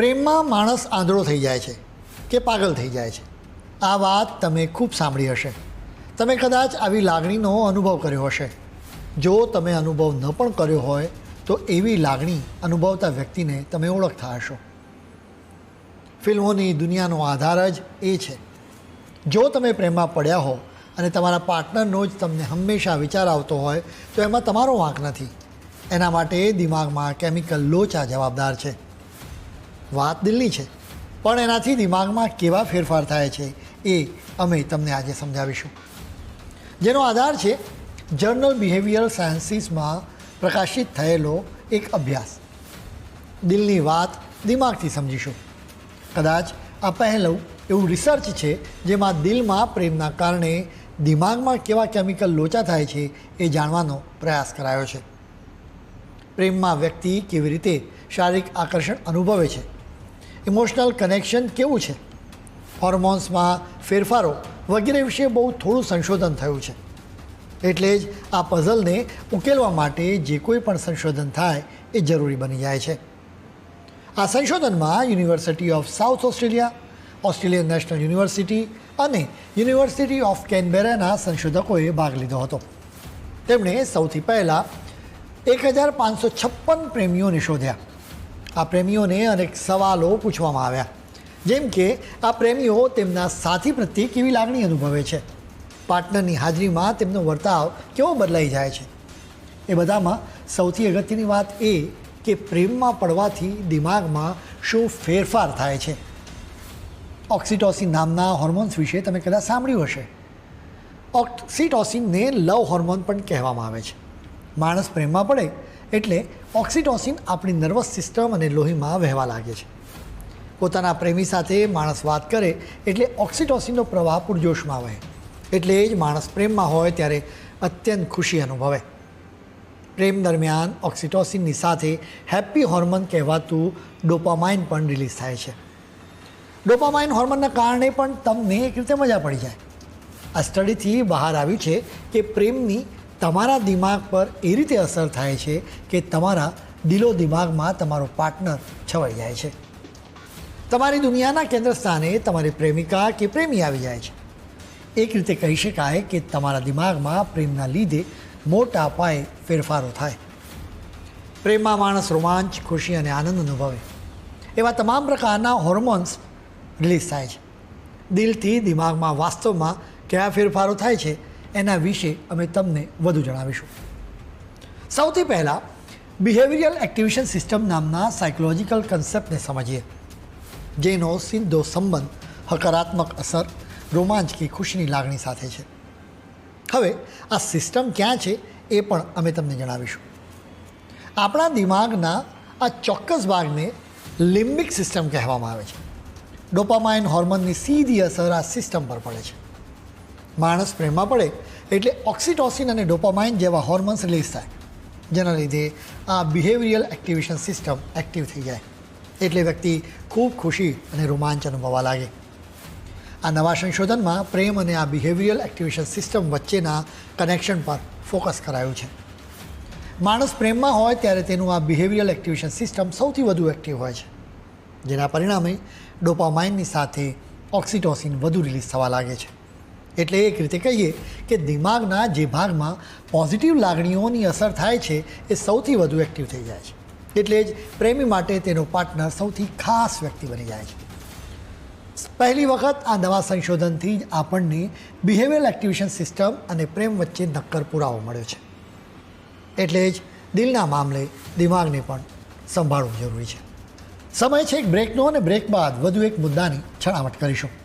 પ્રેમમાં માણસ આંધળો થઈ જાય છે કે પાગલ થઈ જાય છે. આ વાત તમે ખૂબ સાંભળી હશે. તમે કદાચ આવી લાગણીનો અનુભવ કર્યો હશે. જો તમે અનુભવ ન પણ કર્યો હોય, તો એવી લાગણી અનુભવતા વ્યક્તિને તમે ઓળખતા હશો. ફિલ્મોની દુનિયાનો આધાર જ એ છે. જો તમે પ્રેમમાં પડ્યા હો અને તમારા પાર્ટનરનો જ તમને હંમેશા વિચાર આવતો હોય, તો એમાં તમારો વાંક નથી. એના માટે દિમાગમાં કેમિકલ લોચા જવાબદાર છે. વાત દિલની છે. પણ એનાથી દિમાગમાં કેવા ફેરફાર થાય છે એ અમે તમને આજે સમજાવીશું. જેનો આધાર છે જર્નલ બિહેવિયર સાયન્સીસમાં પ્રકાશિત થયેલો એક અભ્યાસ. દિલની વાત દિમાગથી સમજીશું. કદાચ આ પહેલું એવું રિસર્ચ છે જેમાં દિલમાં પ્રેમના કારણે દિમાગમાં કેવા કેમિકલ લોચા થાય છે એ જાણવાનો પ્રયાસ કરાયો છે. પ્રેમમાં વ્યક્તિ કેવી રીતે શારીરિક આકર્ષણ અનુભવે છે? ઇમોશનલ કનેક્શન કેવું છે? હોર્મોન્સમાં ફેરફારો વગેરે વિશે બહુ થોડું સંશોધન થયું છે. એટલે જ આ પઝલને ઉકેલવા માટે જે કોઈ પણ સંશોધન થાય એ જરૂરી બની જાય છે. આ સંશોધનમાં University of South Australia Australian National University અને યુનિવર્સિટી ઓફ કેનબેરાના સંશોધકોએ ભાગ લીધો હતો. તેમણે સૌથી પહેલાં એક હજાર પાંચસો છપ્પન પ્રેમીઓને શોધ્યા. આ પ્રેમીઓને અનેક સવાલો પૂછવામાં આવ્યા. જેમ કે, આ પ્રેમીઓ તેમના સાથી પ્રત્યે કેવી લાગણી અનુભવે છે? પાર્ટનરની હાજરીમાં તેમનો વર્તાવ કેવો બદલાઈ જાય છે? એ બધામાં સૌથી અગત્યની વાત એ કે પ્રેમમાં પડવાથી દિમાગમાં શું ફેરફાર થાય છે? ઓક્સિટોસિન નામના હોર્મોન્સ વિશે તમે કદાચ સાંભળ્યું હશે. ઓક્સિટોસિનને લવ હોર્મોન પણ કહેવામાં આવે છે. માણસ પ્રેમમાં પડે એટલે ઓક્સિટોસિન આપણી નર્વસ સિસ્ટમ અને લોહીમાં વહેવા લાગે છે. પોતાના પ્રેમી સાથે માણસ વાત કરે એટલે ઓક્સિટોસિનનો પ્રવાહ પૂરજોશમાં વહે. એટલે જ માણસ પ્રેમમાં હોય ત્યારે અત્યંત ખુશી અનુભવે. પ્રેમ દરમિયાન ઓક્સિટોસિનની સાથે હેપી હોર્મોન કહેવાતું ડોપામાઇન પણ રિલીઝ થાય છે. ડોપામાઇન હોર્મોનના કારણે પણ તમને એક રીતે મજા પડી જાય. આ સ્ટડીથી બહાર આવ્યું છે કે પ્રેમની તમારા દિમાગ પર એ રીતે અસર થાય છે કે તમારા દિલો દિમાગમાં તમારો પાર્ટનર છવાઈ જાય છે. તમારી દુનિયાના કેન્દ્ર સ્થાને તમારી પ્રેમિકા કે પ્રેમી આવી જાય છે. એક રીતે કહી શકાય કે તમારા દિમાગમાં પ્રેમના લીધે મોટા પાયે ફેરફારો થાય. પ્રેમમાં માણસ રોમાંચ, ખુશી અને આનંદ અનુભવે. એવા તમામ પ્રકારના હોર્મોન્સ રિલીઝ થાય છે. દિલથી દિમાગમાં વાસ્તવમાં કયા ફેરફારો થાય છે એના વિશે અમે તમને વધુ જણાવીશું. સૌથી પહેલાં બિહેવિયરલ એક્ટિવેશન સિસ્ટમ નામના સાયકોલોજીકલ કન્સેપ્ટને સમજીએ, જેનો સીધો સંબંધ હકારાત્મક અસર રોમાંચ કે ખુશીની લાગણી સાથે છે. હવે, આ સિસ્ટમ ક્યાં છે એ પણ અમે તમને જણાવીશું. આપણા દિમાગના આ ચોક્કસ ભાગને લિમ્બિક સિસ્ટમ કહેવામાં આવે છે. ડોપામાઇન હોર્મોનની સીધી અસર આ સિસ્ટમ પર પડે છે. માણસ પ્રેમમાં પડે એટલે ઓક્સિટોસિન અને ડોપામાઇન જેવા હોર્મોન્સ રિલીઝ થાય, જેના લીધે આ બિહેવિયરલ એક્ટિવેશન સિસ્ટમ એક્ટિવ થઈ જાય. એટલે વ્યક્તિ ખૂબ ખુશી અને રોમાંચ અનુભવવા લાગે. આ નવા સંશોધનમાં પ્રેમ અને આ બિહેવિયરલ એક્ટિવેશન સિસ્ટમ વચ્ચેના કનેક્શન પર ફોકસ કરાયું છે. માણસ પ્રેમમાં હોય ત્યારે તેનું આ બિહેવિયરલ એક્ટિવેશન સિસ્ટમ સૌથી વધુ એક્ટિવ હોય છે, જેના પરિણામે ડોપામાઇનની સાથે ઓક્સિટોસિન વધુ રિલીઝ થવા લાગે છે. એટલે એક રીતે કહીએ કે દિમાગના જે ભાગમાં પોઝિટિવ લાગણીઓની અસર થાય છે, એ સૌથી વધુ એક્ટિવ થઈ જાય છે. એટલે જ પ્રેમી માટે તેનો પાર્ટનર સૌથી ખાસ વ્યક્તિ બની જાય છે. પહેલી વખત આ નવા સંશોધનથી જ આપણને બિહેવિયરલ એક્ટિવેશન સિસ્ટમ અને પ્રેમ વચ્ચે નક્કર પુરાવો મળ્યો છે. એટલે જ દિલના મામલે દિમાગને પણ સંભાળવું જરૂરી છે. સમય છે એક બ્રેકનો અને બ્રેક બાદ વધુ એક મુદ્દાની છણાવટ કરીશું.